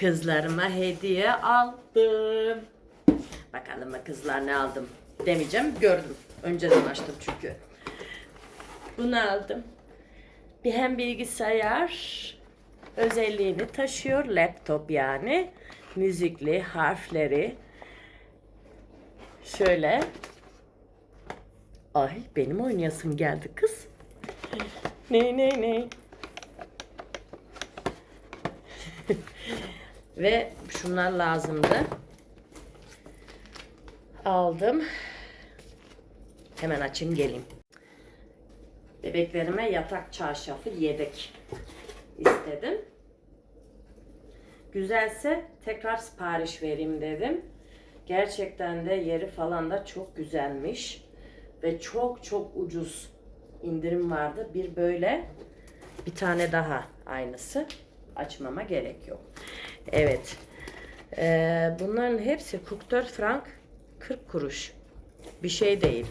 kızlarıma hediye aldım. Bakalım mı kızlar ne aldım demeyeceğim. Gördüm. Önceden açtım çünkü. Bunu aldım. Bir hem bilgisayar özelliğini taşıyor. Laptop yani. Müzikli harfleri. Şöyle. Ay benim oynayasım geldi kız. Ne ne ne. Ve şunlar lazımdı. Aldım. Hemen açayım geleyim. Bebeklerime yatak çarşafı yedek istedim. Güzelse tekrar sipariş vereyim dedim. Gerçekten de yeri falan da çok güzelmiş. Ve çok çok ucuz indirim vardı. Bir böyle bir tane daha aynısı. Açmama gerek yok. Evet. Ee, bunların hepsi 44 frank 40 kuruş. Bir şey değil.